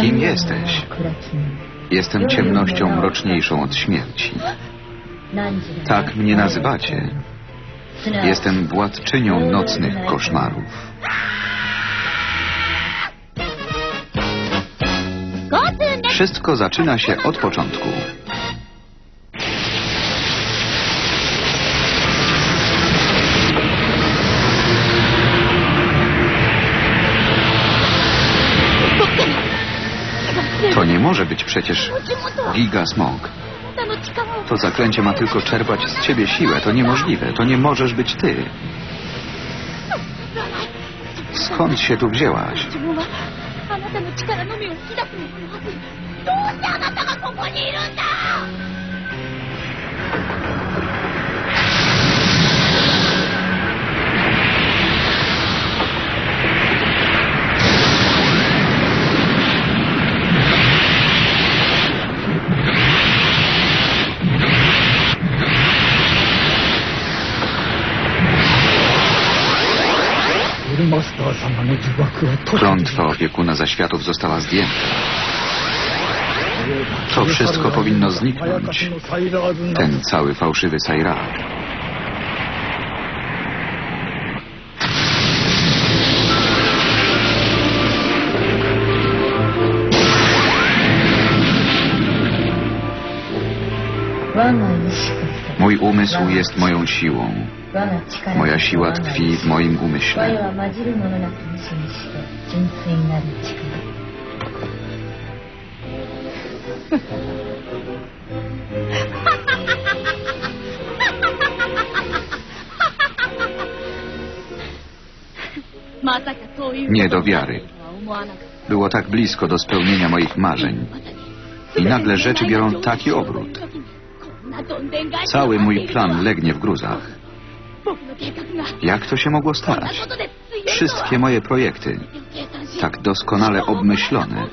Kim jesteś? Jestem ciemnością mroczniejszą od śmierci. Tak mnie nazywacie. Jestem władczynią nocnych koszmarów. Wszystko zaczyna się od początku. może być przecież Giga Smog. To zaklęcie ma tylko czerpać z ciebie siłę. To niemożliwe. To nie możesz być ty. Skąd się tu wzięłaś? Klątwa opiekuna zaświatów została zdjęta. To wszystko powinno zniknąć. Ten cały fałszywy Sajra. Rano już Mój umysł jest moją siłą. Moja siła tkwi w moim umyśle. Nie do wiary. Było tak blisko do spełnienia moich marzeń. I nagle rzeczy biorą taki obrót. Cały mój plan legnie w gruzach. Jak to się mogło stać? Wszystkie moje projekty, tak doskonale obmyślone,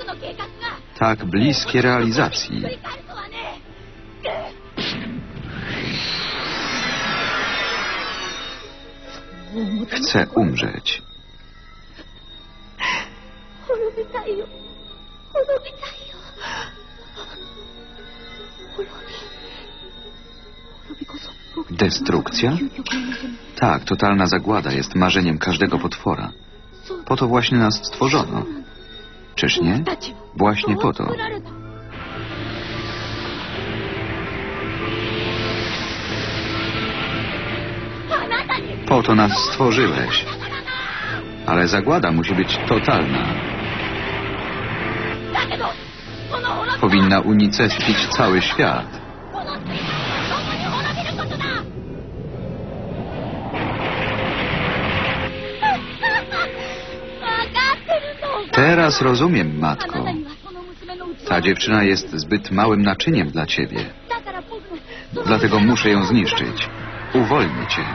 tak bliskie realizacji. Chcę umrzeć. Destrukcja? Tak, totalna zagłada jest marzeniem każdego potwora. Po to właśnie nas stworzono. Czyż nie? Właśnie po to. Po to nas stworzyłeś. Ale zagłada musi być totalna. Powinna unicestwić cały świat. Teraz rozumiem, matko. Ta dziewczyna jest zbyt małym naczyniem dla ciebie. Dlatego muszę ją zniszczyć. Uwolnię cię.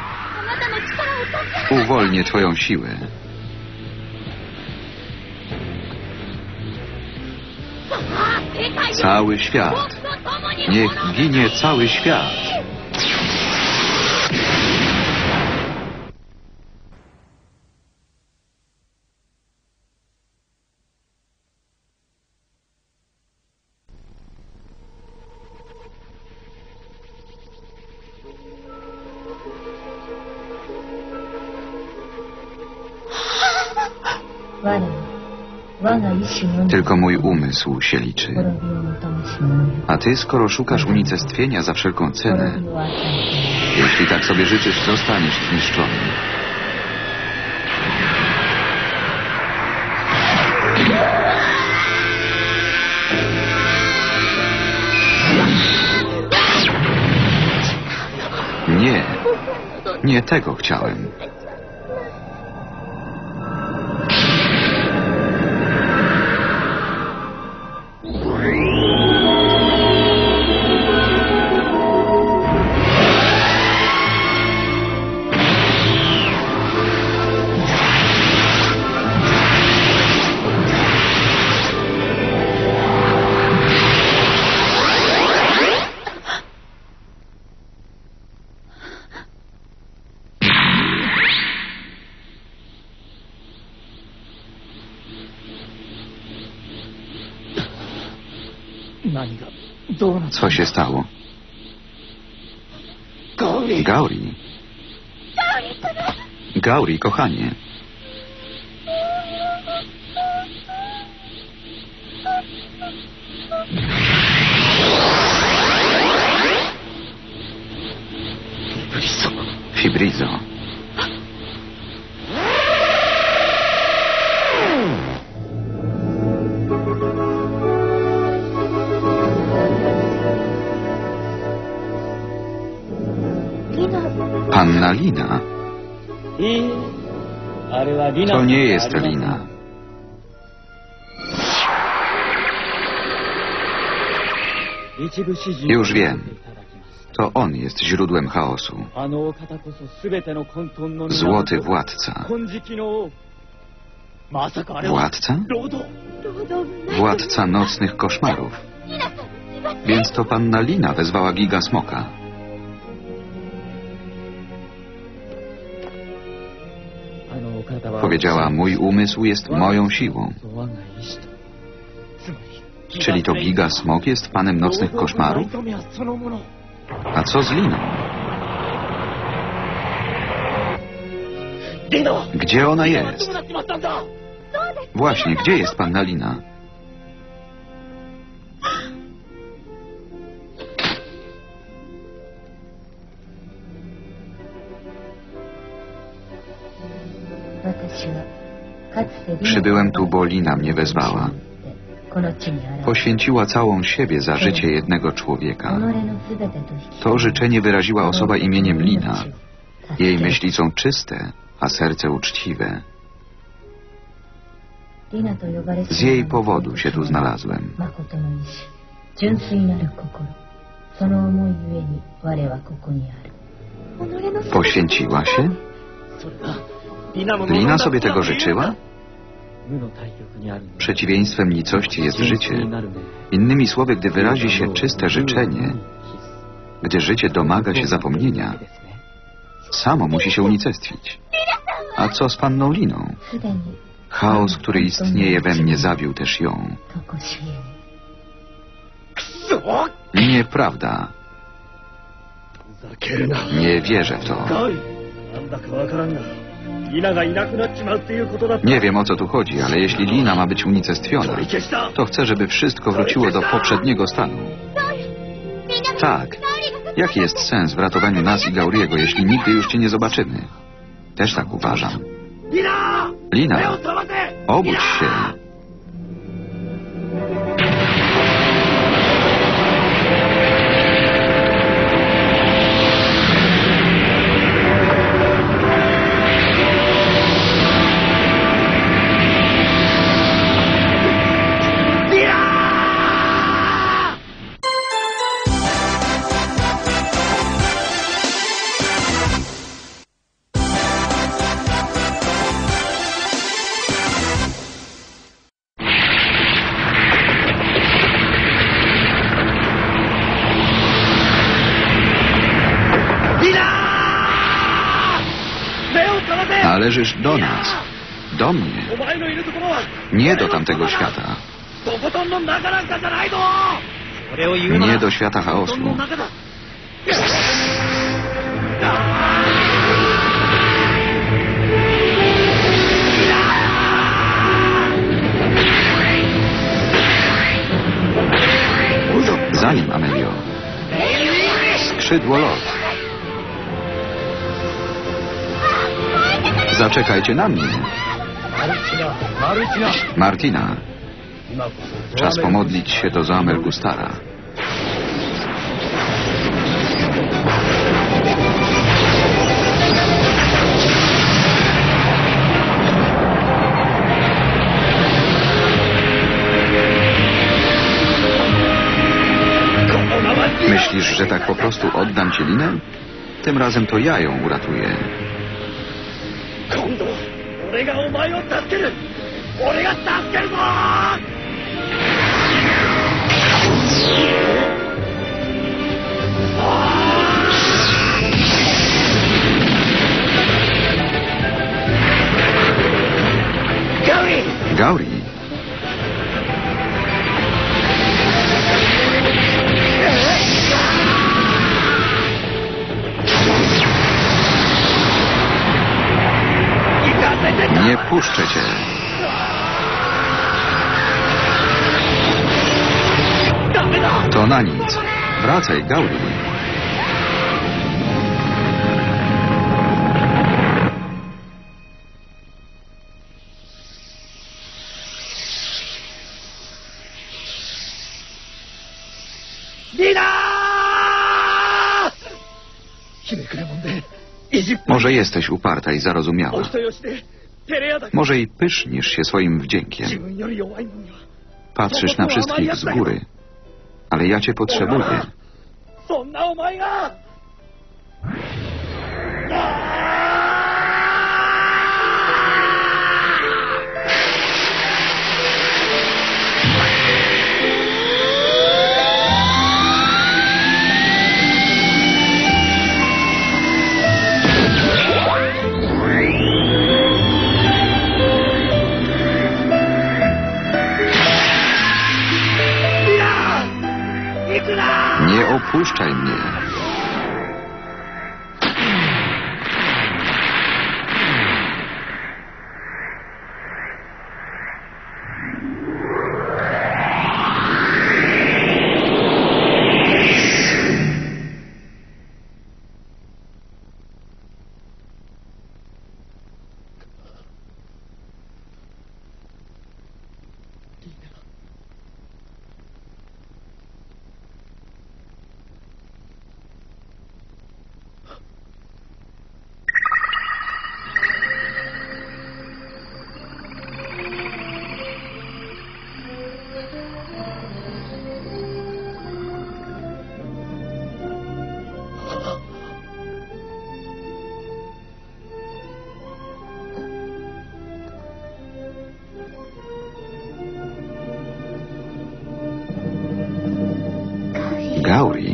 Uwolnię twoją siłę. Cały świat. Niech ginie cały świat. Tylko mój umysł się liczy. A ty, skoro szukasz unicestwienia za wszelką cenę, jeśli tak sobie życzysz, zostaniesz zniszczony. Nie, nie tego chciałem. Co się stało? Gauri. Gauri, kochanie. Fibrizo. To nie jest Lina. Już wiem. To on jest źródłem chaosu. Złoty władca. Władca? Władca nocnych koszmarów. Więc to panna Lina wezwała Giga Smoka. Powiedziała, mój umysł jest moją siłą. Czyli to Giga Smok jest panem nocnych koszmarów? A co z Liną? Gdzie ona jest? Właśnie, gdzie jest panna Lina? Przybyłem tu, bo Lina mnie wezwała. Poświęciła całą siebie za życie jednego człowieka. To życzenie wyraziła osoba imieniem Lina. Jej myśli są czyste, a serce uczciwe. Z jej powodu się tu znalazłem. Poświęciła się? Lina sobie tego życzyła? Przeciwieństwem nicości jest życie. Innymi słowy, gdy wyrazi się czyste życzenie, gdy życie domaga się zapomnienia, samo musi się unicestwić. A co z panną Liną? Chaos, który istnieje we mnie, zabił też ją. Nieprawda. Nie wierzę w to. Nie wiem o co tu chodzi, ale jeśli Lina ma być unicestwiona, to chcę, żeby wszystko wróciło do poprzedniego stanu. Tak. Jaki jest sens w ratowaniu nas i Gauriego, jeśli nigdy już cię nie zobaczymy? Też tak uważam. Lina, obudź się. Nie do tamtego świata. Nie do świata chaosu. Za nim, Amelio. Skrzydło lot. Zaczekajcie na mnie. Martina, czas pomodlić się do Zoamel Gustara. Myślisz, że tak po prostu oddam ci linę? Tym razem to ja ją uratuję. 俺がお前を助ける。俺が助けるぞ。Gauri, nie puszczę cię. To na nic. Wracaj, Gauri. Może jesteś uparta i zarozumiała. Może i pysznisz się swoim wdziękiem. Patrzysz na wszystkich z góry. Ale ja cię potrzebuję. Gauri.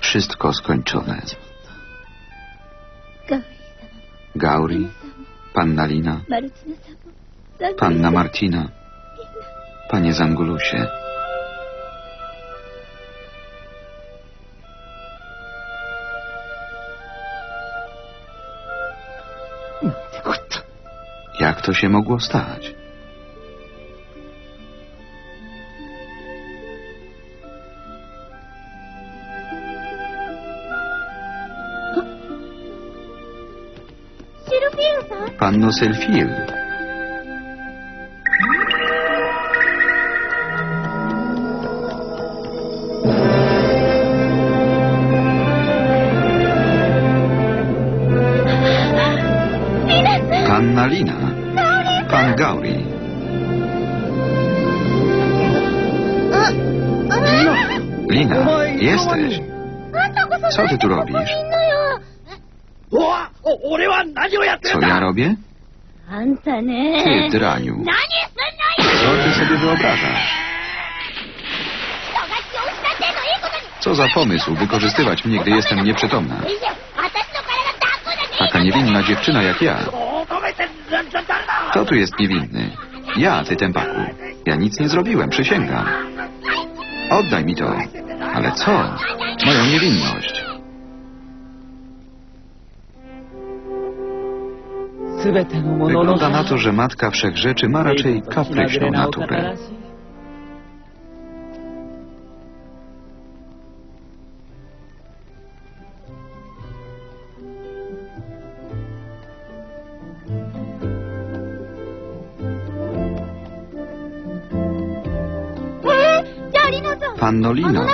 Wszystko skończone. Gauri, panna Lina, panna Martina, panie Zangulusie. Jak to się mogło stać? Manos el Fiel. Kannalina. Pan Gauri. No. Lina, jesteś. Co ty tu robisz? No, co ja robię? Ty, draniu. Co ty sobie wyobrażasz? Co za pomysł wykorzystywać mnie, gdy jestem nieprzytomna? Taka niewinna dziewczyna jak ja. Kto tu jest niewinny? Ja, ty tępaku. Ja nic nie zrobiłem, przysięgam. Oddaj mi to. Ale co? Moją niewinność. Wygląda na to, że matka wszechrzeczy ma raczej kapryśną naturę. Panno Lino,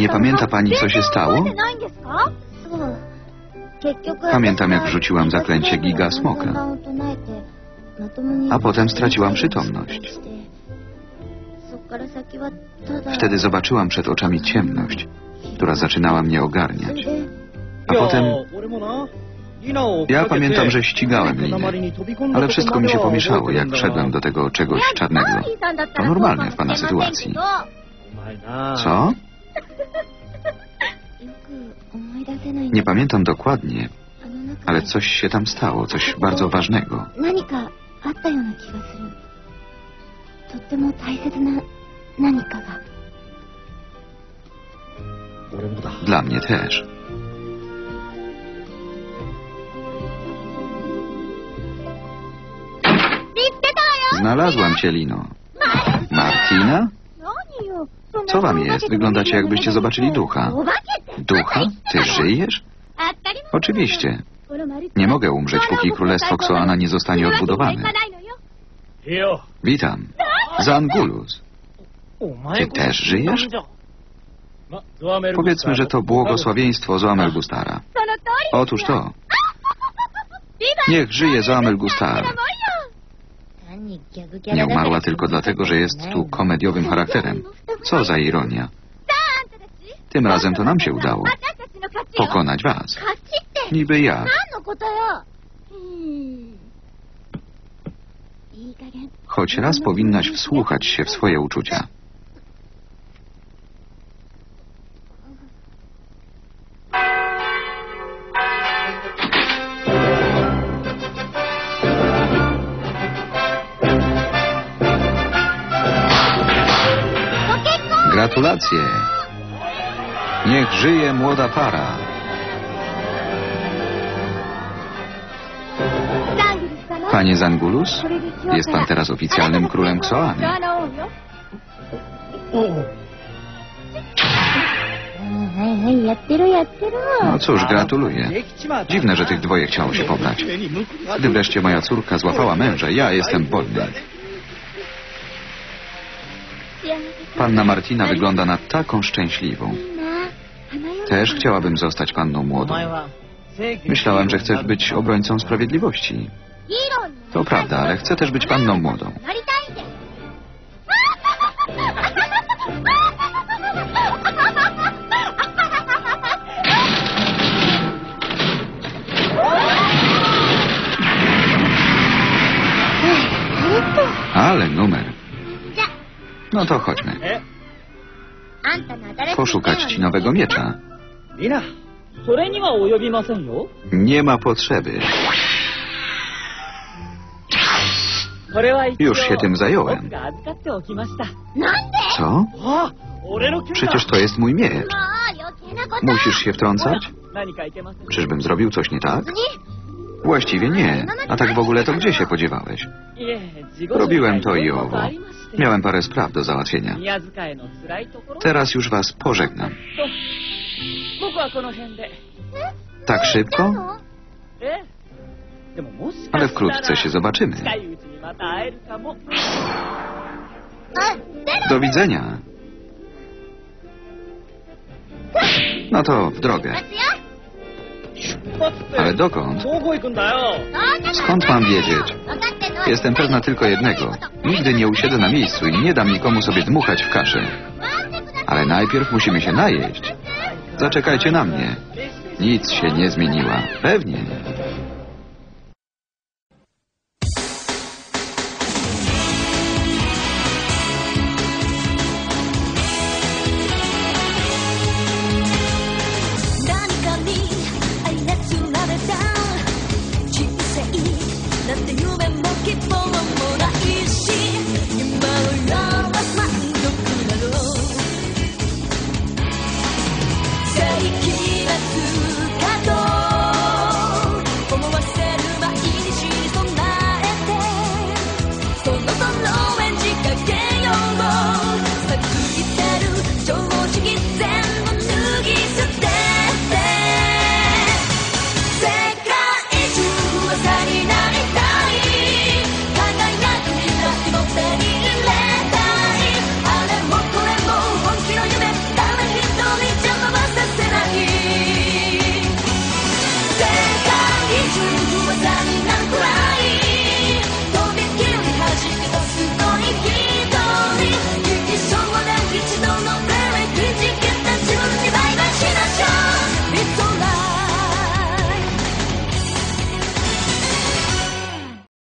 nie pamięta pani, co się stało? Pamiętam, jak wrzuciłam zaklęcie Giga Smoka, a potem straciłam przytomność. Wtedy zobaczyłam przed oczami ciemność, która zaczynała mnie ogarniać. A potem Ja pamiętam, że ścigałem Linę, ale wszystko mi się pomieszało, jak wszedłem do tego czegoś czarnego. To normalne w pana sytuacji. Co? Nie pamiętam dokładnie, ale coś się tam stało, coś bardzo ważnego. Dla mnie też. Znalazłam cię, Lino. Martina? Co wam jest? Wyglądacie, jakbyście zobaczyli ducha. Ducha? Ty żyjesz? Oczywiście. Nie mogę umrzeć, póki królestwo ksoana nie zostanie odbudowane. Witam. Zangulus. Ty też żyjesz? Powiedzmy, że to błogosławieństwo Zoamel Gustara. Otóż to. Niech żyje Zoamel Gustar. Nie umarła tylko dlatego, że jest tu komediowym charakterem. Co za ironia. Tym razem to nam się udało. Pokonać was. Niby jak. Choć raz powinnaś wsłuchać się w swoje uczucia. Gratulacje! Niech żyje młoda para. Panie Zangulus, jest pan teraz oficjalnym królem Ksoami. No cóż, gratuluję. Dziwne, że tych dwoje chciało się pobrać. Gdy wreszcie moja córka złapała męża, ja jestem wolny. Panna Martina wygląda na taką szczęśliwą. Też chciałabym zostać panną młodą. Myślałam, że chcesz być obrońcą sprawiedliwości. To prawda, ale chcę też być panną młodą. Ale numer. No to chodźmy. Poszukać ci nowego miecza. リナそれには及びませんよ Nie ma potrzeby. これは一度 Już się tym zająłem. 僕が預かっておきました なんで Co? あ俺の剣だ Przecież to jest mój miecz. もう余計なこと Musisz się wtrącać? 何かいけません Czyżbym zrobił coś nie tak? 別に Właściwie nie. A tak w ogóle to gdzie się podziewałeś? いえ自己紹介 Robiłem to i いろいろ owo. とありまして Miałem parę spraw do załatwienia. 宮遣いの辛いところ Teraz już was pożegnam. と僕はこの辺で Tak szybko? ええでももしかしたら Ale wkrótce się zobaczymy. 近いうちにまた会えるかも あゼロ Do widzenia. No to w drogę. 待つよ 発って。 Ale dokąd? どこ行くんだよ。 Skąd mam wiedzieć? Jestem pewna tylko jednego. Nigdy nie usiedzę na miejscu i nie dam nikomu sobie dmuchać w kaszę. Ale najpierw musimy się najeść. Zaczekajcie na mnie. Nic się nie zmieniła. Pewnie.